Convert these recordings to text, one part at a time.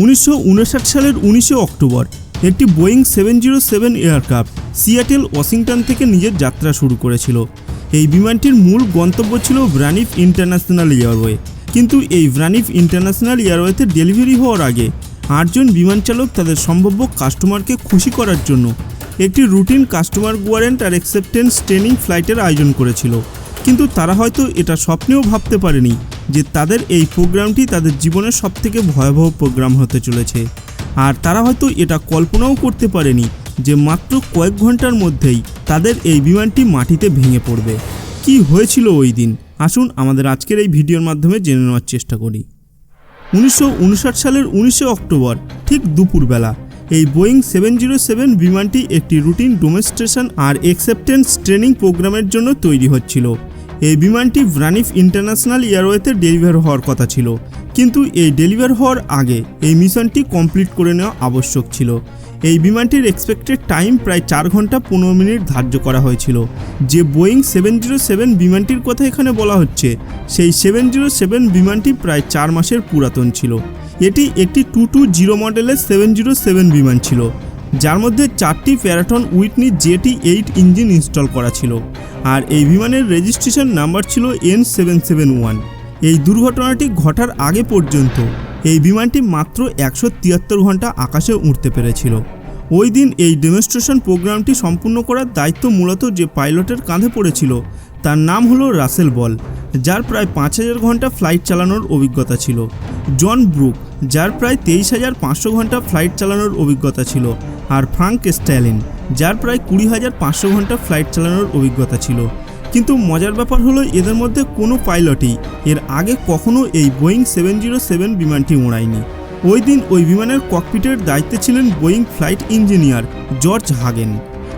উনিশশো উনষাট সালের উনিশে অক্টোবর, একটি Boeing seven zero seven aircraft Seattle, Washington থেকে নিজের যাত্রা শুরু করেছিল। এই বিমানটির মূল গন্তব্য ছিল ব্রানিফ ইন্টারন্যাশনাল এয়ারওয়ে। কিন্তু এই ব্রানিফ ইন্টারন্যাশনাল এয়ারওয়েতে ডেলিভারি হওয়ার আগে আটজন বিমান চালক তাদের সম্ভাব্য কাস্টমারকে খুশি করার জন্য একটি রুটিন কাস্টমার ওয়ারেন্ট আর অ্যাকসেপ্টেন্স ট্রেনিং ফ্লাইটের আয়োজন করেছিল। কিন্তু তারা হয়তো এটা স্বপ্নেও ভাবতে পারেনি যে তাদের এই প্রোগ্রামটি তাদের জীবনের সবথেকে ভয়াবহ প্রোগ্রাম হতে চলেছে। আর তারা হয়তো এটা কল্পনাও করতে পারেনি যে মাত্র কয়েক ঘণ্টার মধ্যেই তাদের এই বিমানটি মাটিতে ভেঙে পড়বে। কি হয়েছিল ওই দিন? আসুন আমাদের আজকের এই ভিডিওর মাধ্যমে জেনে নেওয়ার চেষ্টা করি। উনিশশো উনষাট সালের উনিশে অক্টোবর, ঠিক দুপুরবেলা, এই বোয়িং সেভেন জিরো সেভেন বিমানটি একটি রুটিন ডোমেস্ট্রেশন আর অ্যাকসেপ্টেন্স ট্রেনিং প্রোগ্রামের জন্য তৈরি হচ্ছিল। এই বিমানটি ভ্রানিফ ইন্টারন্যাশনাল এয়ারওয়েতে ডেলিভার হওয়ার কথা ছিল। কিন্তু এই ডেলিভার হওয়ার আগে এই মিশনটি কমপ্লিট করে নেওয়া আবশ্যক ছিল। এই বিমানটির এক্সপেক্টেড টাইম প্রায় চার ঘণ্টা পনেরো মিনিট ধার্য করা হয়েছিল। যে বোয়িং সেভেন জিরো সেভেন বিমানটির কথা এখানে বলা হচ্ছে, সেই সেভেন জিরো সেভেন বিমানটি প্রায় চার মাসের পুরাতন ছিল। এটি একটি টু টু জিরো মডেলের সেভেন জিরো সেভেন বিমান ছিল। যার মধ্যে চারটি Pratt Whitney JT eight engine install করা ছিল। আর এই বিমানের রেজিস্ট্রেশন নাম্বার ছিল এন সেভেন সেভেন ওয়ান। এই দুর্ঘটনাটি ঘটার আগে পর্যন্ত এই বিমানটি মাত্র একশো তিয়াত্তর ঘণ্টা আকাশে উঠতে পেরেছিল। ওই দিন এই ডেমনস্ট্রেশন প্রোগ্রামটি সম্পূর্ণ করার দায়িত্ব মূলত যে পাইলটের কাঁধে পড়েছিল, তার নাম হলো রাসেল বল, যার প্রায় পাঁচ হাজার ঘণ্টা ফ্লাইট চালানোর অভিজ্ঞতা ছিল। জন ব্রুক, যার প্রায় তেইশ হাজার পাঁচশো ঘণ্টা ফ্লাইট চালানোর অভিজ্ঞতা ছিল আর ফ্রাঙ্ক স্ট্যালিন, যার প্রায় কুড়ি হাজার পাঁচশো ঘণ্টা ফ্লাইট চালানোর অভিজ্ঞতা ছিল। কিন্তু মজার ব্যাপার হলো, এদের মধ্যে কোনো পাইলটই এর আগে কখনো এই বোয়িং সেভেন জিরো সেভেন বিমানটি উড়ায়নি ওই দিন ওই বিমানের ককপিটের দায়িত্বে ছিলেন Boeing flight engineer George Hagen.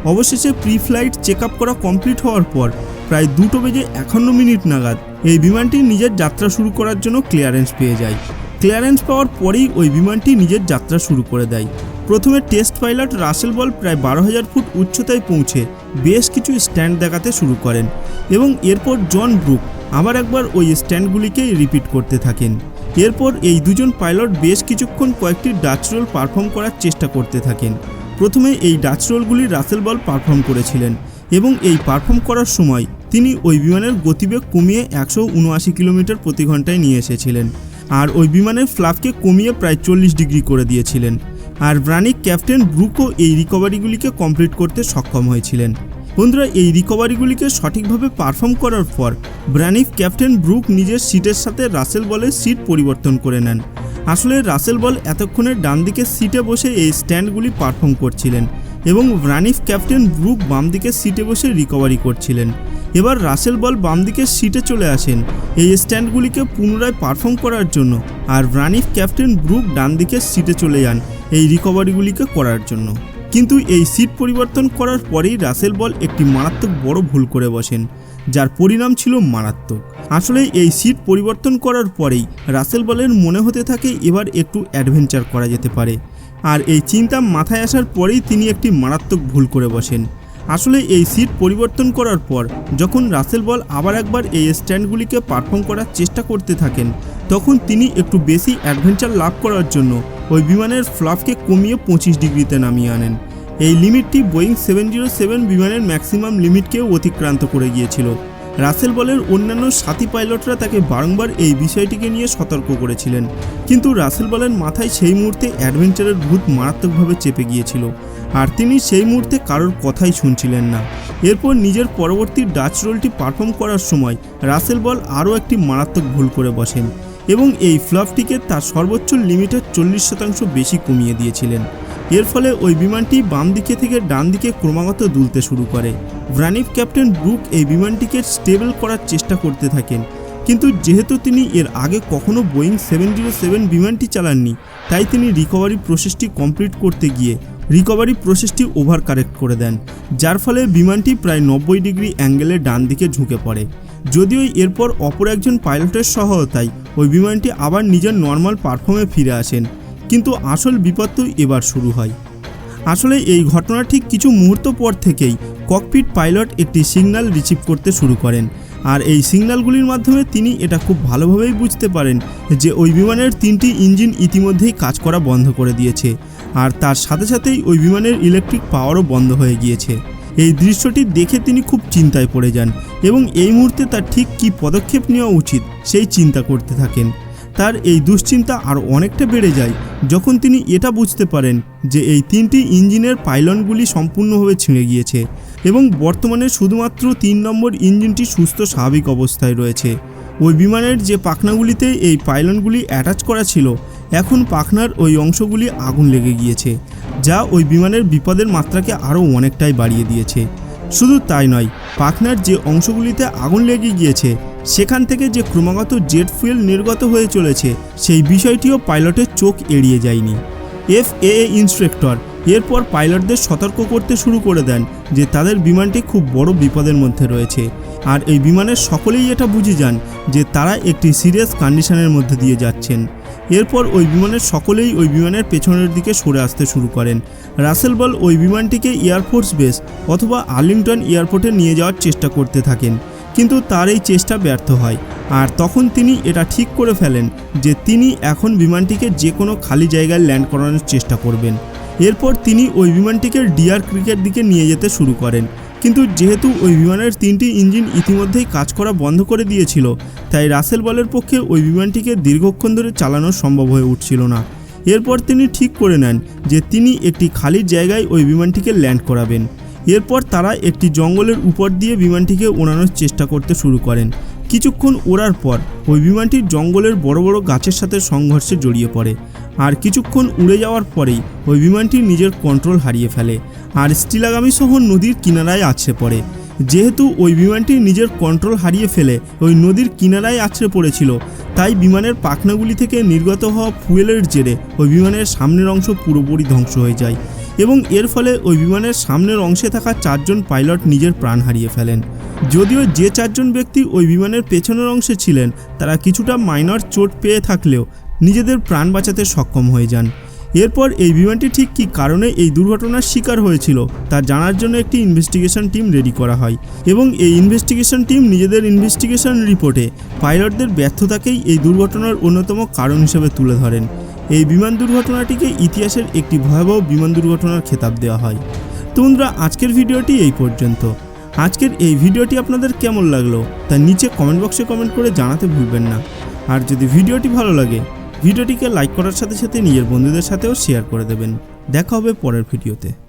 অবশেষে প্রি ফ্লাইট চেক করা কমপ্লিট হওয়ার পর প্রায় দুটো বেজে একান্ন মিনিট নাগাদ এই বিমানটি নিজের যাত্রা শুরু করার জন্য ক্লিয়ারেন্স পেয়ে যায়। ক্লিয়ারেন্স পাওয়ার পরেই ওই বিমানটি নিজের যাত্রা শুরু করে দেয়। প্রথমে টেস্ট পাইলট রাসেল বল প্রায় বারো হাজার ফুট উচ্চতায় পৌঁছে বেশ কিছু স্ট্যান্ড দেখাতে শুরু করেন এবং এরপর জন ব্রুক আবার একবার ওই স্ট্যান্ডগুলিকেই রিপিট করতে থাকেন। এরপর এই দুজন পাইলট বেশ কিছুক্ষণ কয়েকটি ডাচ রোল পারফর্ম করার চেষ্টা করতে থাকেন। প্রথমে এই ডাচ রোলগুলি রাসেল বল পারফর্ম করেছিলেন এবং এই পারফর্ম করার সময় তিনি ওই বিমানের গতিবেগ কমিয়ে একশো উনআশি কিলোমিটার প্রতি ঘন্টায় নিয়ে এসেছিলেন। আর ওই বিমানের ফ্লাপকে কমিয়ে প্রায় চল্লিশ ডিগ্রি করে দিয়েছিলেন। আর ব্রানিক ক্যাপ্টেন ব্রুকও এই রিকভারিগুলিকে কমপ্লিট করতে সক্ষম হয়েছিলেন। বন্ধুরা, এই রিকভারিগুলিকে সঠিকভাবে পারফর্ম করার পর ব্রানিক ক্যাপ্টেন ব্রুক নিজের সিটের সাথে রাসেল বলের সিট পরিবর্তন করে নেন। আসলে রাসেল বল এতক্ষণে ডান দিকের সিটে বসে এই স্ট্যান্ডগুলি পারফর্ম করছিলেন এবং ব্রানিফ ক্যাপ্টেন ব্রুক বাম দিকের সিটে বসে রিকভারি করছিলেন। এবার রাসেল বল বাম দিকের সিটে চলে আসেন। এই স্ট্যান্ডগুলিকে পুনরায় পারফর্ম করার জন্য আর রানিফ ক্যাপ্টেন ব্রুক ডান দিকের সিটে চলে যান এই রিকভারিগুলিকে করার জন্য। কিন্তু এই সিট পরিবর্তন করার পরেই রাসেল বল একটি মারাত্মক বড় ভুল করে বসেন, যার পরিণাম ছিল মারাত্মক। আসলে এই সিট পরিবর্তন করার পরেই রাসেল বলের মনে হতে থাকে এবার একটু অ্যাডভেঞ্চার করা যেতে পারে। আর এই চিন্তা মাথায় আসার পরেই তিনি একটি মারাত্মক ভুল করে বসেন। আসলে এই সিট পরিবর্তন করার পর যখন রাসেল বল আবার একবার এই স্ট্যান্ডগুলিকে পারফর্ম করার চেষ্টা করতে থাকেন, তখন তিনি একটু বেশি অ্যাডভেঞ্চার লাভ করার জন্য ওই বিমানের ফ্লাফকে কমিয়ে পঁচিশ ডিগ্রিতে নামিয়ে আনেন। এই লিমিটটি বোয়িং সেভেন জিরো সেভেন বিমানের ম্যাক্সিমাম লিমিটকেও অতিক্রান্ত করে গিয়েছিল। রাসেল বলের অন্যান্য সাথী পাইলটরা তাকে বারংবার এই বিষয়টিকে নিয়ে সতর্ক করেছিলেন। কিন্তু রাসেল বলের মাথায় সেই মুহূর্তে অ্যাডভেঞ্চারের ভূত মারাত্মকভাবে চেপে গিয়েছিল। আর তিনি সেই মুহূর্তে কারোর কথাই শুনছিলেন না। এরপর নিজের পরবর্তী ডাচ রোলটি পারফর্ম করার সময় রাসেল বল আরও একটি মারাত্মক ভুল করে বসেন। এবং এই ফ্লপটিকে তার সর্বোচ্চ লিমিটের চল্লিশ শতাংশ বেশি কমিয়ে দিয়েছিলেন। এর ফলে ওই বিমানটি বাম দিকে থেকে ডান দিকে ক্রমাগত দুলতে শুরু করে। ভ্রানিফ ক্যাপ্টেন ব্রুক এই বিমানটিকে স্টেবল করার চেষ্টা করতে থাকেন। কিন্তু যেহেতু তিনি এর আগে কখনো বোয়িং সেভেন জিরো সেভেন বিমানটি চালাননি, তাই তিনি রিকভারি প্রসেসটি কমপ্লিট করতে গিয়ে রিকভারি প্রসেসটি ওভার কারেক্ট করে দেন, যার ফলে বিমানটি প্রায় নব্বই ডিগ্রি অ্যাঙ্গেলে ডান দিকে ঝুঁকে পড়ে। যদিও এরপর অপর একজন পাইলটের সহায়তায় ওই বিমানটি আবার নিজের নর্মাল পারফর্মে ফিরে আসেন। কিন্তু আসল বিপদ তো এবার শুরু হয়। আসলে এই ঘটনা ঠিক কিছু মুহূর্ত পর থেকেই ককপিট পাইলট একটি সিগন্যাল রিসিভ করতে শুরু করেন। আর এই সিগন্যালগুলির মাধ্যমে তিনি এটা খুব ভালোভাবেই বুঝতে পারেন যে ওই বিমানের তিনটি ইঞ্জিন ইতিমধ্যেই কাজ করা বন্ধ করে দিয়েছে। আর তার সাথে সাথেই ওই বিমানের ইলেকট্রিক পাওয়ারও বন্ধ হয়ে গিয়েছে। এই দৃশ্যটি দেখে তিনি খুব চিন্তায় পড়ে যান এবং এই মুহূর্তে তার ঠিক কী পদক্ষেপ নেওয়া উচিত সেই চিন্তা করতে থাকেন। তার এই দুশ্চিন্তা আরও অনেকটা বেড়ে যায় যখন তিনি এটা বুঝতে পারেন যে এই তিনটি ইঞ্জিনের পাইলনগুলি সম্পূর্ণভাবে ছিঁড়ে গিয়েছে এবং বর্তমানে শুধুমাত্র তিন নম্বর ইঞ্জিনটি সুস্থ স্বাভাবিক অবস্থায় রয়েছে। ওই বিমানের যে পাখনাগুলিতে এই পাইলনগুলি অ্যাটাচ করা ছিল, এখন পাখনার ওই অংশগুলি আগুন লেগে গিয়েছে। যা ওই বিমানের বিপদের মাত্রাকে আরও অনেকটাই বাড়িয়ে দিয়েছে। শুধু তাই নয়, পাখনার যে অংশগুলিতে আগুন লেগে গিয়েছে, সেখান থেকে যে ক্রমাগত জেট ফুয়েল নির্গত হয়ে চলেছে, সেই বিষয়টিও পাইলটের চোখ এড়িয়ে যায়নি। এফ এ ইন্সট্রাক্টর এরপর পাইলটদের সতর্ক করতে শুরু করে দেন যে তাদের বিমানটি খুব বড় বিপদের মধ্যে রয়েছে। আর এই বিমানের সকলেই এটা বুঝে যান যে তারা একটি সিরিয়াস কন্ডিশনের মধ্যে দিয়ে যাচ্ছেন। এরপর ওই বিমানের সকলেই ওই বিমানের পেছনের দিকে সরে আসতে শুরু করেন। রাসেল বল ওই বিমানটিকে এয়ারফোর্স বেস অথবা আর্লিংটন এয়ারপোর্টে নিয়ে যাওয়ার চেষ্টা করতে থাকেন। কিন্তু তার এই চেষ্টা ব্যর্থ হয়। আর তখন তিনি এটা ঠিক করে ফেলেন যে তিনি এখন বিমানটিকে যে কোনো খালি জায়গায় ল্যান্ড করানোর চেষ্টা করবেন। এরপর তিনি ওই বিমানটিকে ডিয়ার ক্রিকের দিকে নিয়ে যেতে শুরু করেন। কিন্তু যেহেতু ওই বিমানের তিনটি ইঞ্জিন ইতিমধ্যেই কাজ করা বন্ধ করে দিয়েছিল, তাই রাসেল বলের পক্ষে ওই বিমানটিকে দীর্ঘক্ষণ ধরে চালানো সম্ভব হয়ে উঠছিল না। এরপর তিনি ঠিক করে নেন যে তিনি একটি খালি জায়গায় ওই বিমানটিকে ল্যান্ড করাবেন। এরপর তারা একটি জঙ্গলের উপর দিয়ে বিমানটিকে ওড়ানোর চেষ্টা করতে শুরু করেন। কিছুক্ষণ ওড়ার পর ওই বিমানটি জঙ্গলের বড় বড় গাছের সাথে সংঘর্ষে জড়িয়ে পড়ে। আর কিছুক্ষণ উড়ে যাওয়ার পরেই ওই বিমানটি নিজের কন্ট্রোল হারিয়ে ফেলে আর স্টিলাগামী সহ নদীর কিনারায় আছড়ে পড়ে। যেহেতু ওই বিমানটি নিজের কন্ট্রোল হারিয়ে ফেলে ওই নদীর কিনারায় আছড়ে পড়েছিল, তাই বিমানের পাখনাগুলি থেকে নির্গত হওয়া ফুয়েলের জেরে ওই বিমানের সামনের অংশ পুরোপুরি ধ্বংস হয়ে যায়। এবং এর ফলে ওই বিমানের সামনের অংশে থাকা চারজন পাইলট নিজের প্রাণ হারিয়ে ফেলেন। যদিও যে চারজন ব্যক্তি ওই বিমানের পেছনের অংশে ছিলেন, তারা কিছুটা মাইনর চোট পেয়ে থাকলেও নিজেদের প্রাণ বাঁচাতে সক্ষম হয়ে যান। এরপর এই বিমানটি ঠিক কী কারণে এই দুর্ঘটনার শিকার হয়েছিল, তা জানার জন্য একটি ইনভেস্টিগেশন টিম রেডি করা হয় এবং এই ইনভেস্টিগেশন টিম নিজেদের ইনভেস্টিগেশন রিপোর্টে পাইলটদের ব্যর্থতাকেই এই দুর্ঘটনার অন্যতম কারণ হিসেবে তুলে ধরেন। এই বিমান দুর্ঘটনাটিকে ইতিহাসের একটি ভয়াবহ বিমান দুর্ঘটনার খেতাব দেওয়া হয়। তো বন্ধুরা, আজকের ভিডিওটি এই পর্যন্ত। আজকের এই ভিডিওটি আপনাদের কেমন লাগল তা নিচে কমেন্ট বক্সে কমেন্ট করে জানাতে ভুলবেন না। আর যদি ভিডিওটি ভালো লাগে, ভিডিওটিকে লাইক করার সাথে সাথে নিজের বন্ধুদের সাথেও শেয়ার করে দেবেন। দেখা হবে পরের ভিডিওতে।